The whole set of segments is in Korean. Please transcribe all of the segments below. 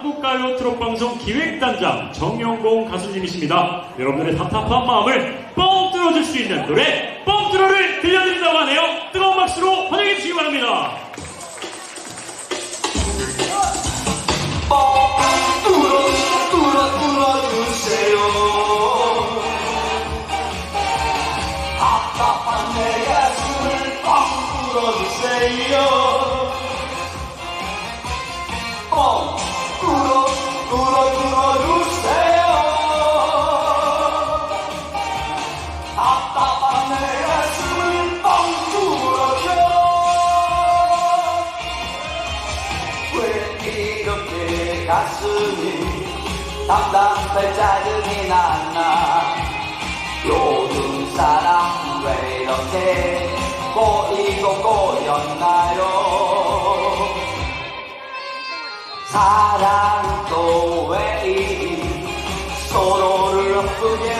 한국가요 트롯방송 기획단장 정영공 가수님이십니다. 여러분들의 답답한 마음을 뻥 뚫어줄 수 있는 노래 뻥 뚫어를 들려드린다고 하네요. 뜨거운 박수로 환영해 주시기 바랍니다. 답답한 내 가슴을 뻥 뚫어주세요 가슴이 답답해 짜증이 났나? 요즘 사람 왜 이렇게 꼬이고 꼬였나요? 사랑도 왜 이리 서로를 아프게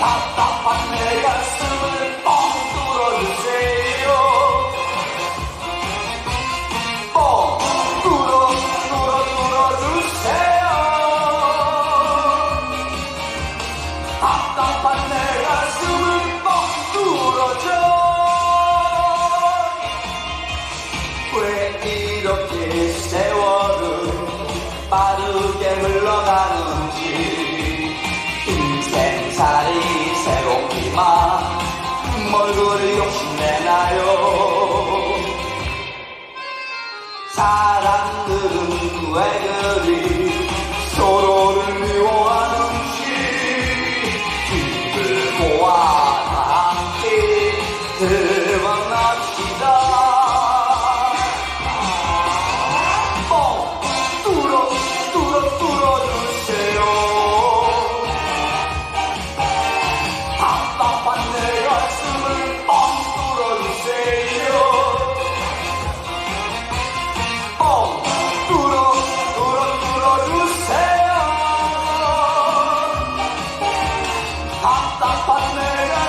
답답한 내 가슴을 뻥 뚫어주세요 뻥 뚫어 뚫어 뚫어주세요 답답한 내 가슴을 뻥 뚫어줘 왜 이렇게 세월은 빠르게 흘러가는 사람들은 왜 그리 서로를 미워하는지 다함 답답한 내가